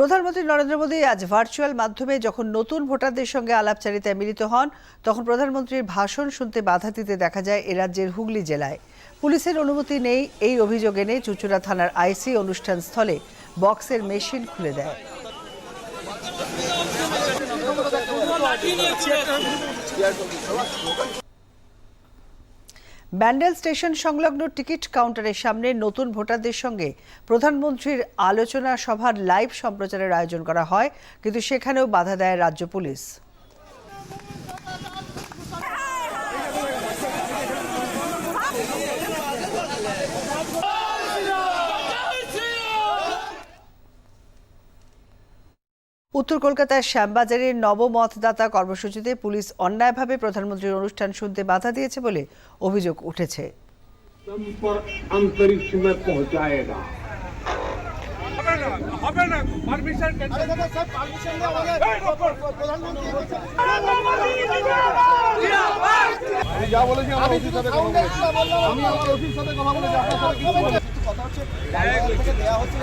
প্রধানমন্ত্রী নরেন্দ্র মোদী আজ ভার্চুয়াল মাধ্যমে যখন নতুন ভোটারদের সঙ্গে আলাপচারিতায় মিলিত হন, তখন প্রধানমন্ত্রীর ভাষণ শুনতে বাধা দিতে দেখা যায় এ রাজ্যের হুগলি জেলায়। পুলিশের অনুমতি নেই, এই অভিযোগ এনে চুচুড়া থানার আইসি অনুষ্ঠান স্থলে বক্সের মেশিন খুলে দেয়। ব্যান্ডেল স্টেশন সংলগ্ন টিকিট কাউন্টারের সামনে নতুন ভোটারদের সঙ্গে প্রধানমন্ত্রীর আলোচনা সভার লাইভ সম্প্রচারের আয়োজন করা হয়, কিন্তু সেখানেও বাধা দেয় রাজ্য পুলিশ। উত্তর কলকাতার শ্যামবাজারের নবমতদাতা কর্মসূচিতে পুলিশ অন্যায়ভাবে প্রধানমন্ত্রীর অনুষ্ঠান শুনতে বাধা দিয়েছে বলে অভিযোগ উঠেছে। কথা হচ্ছে দেওয়া হচ্ছে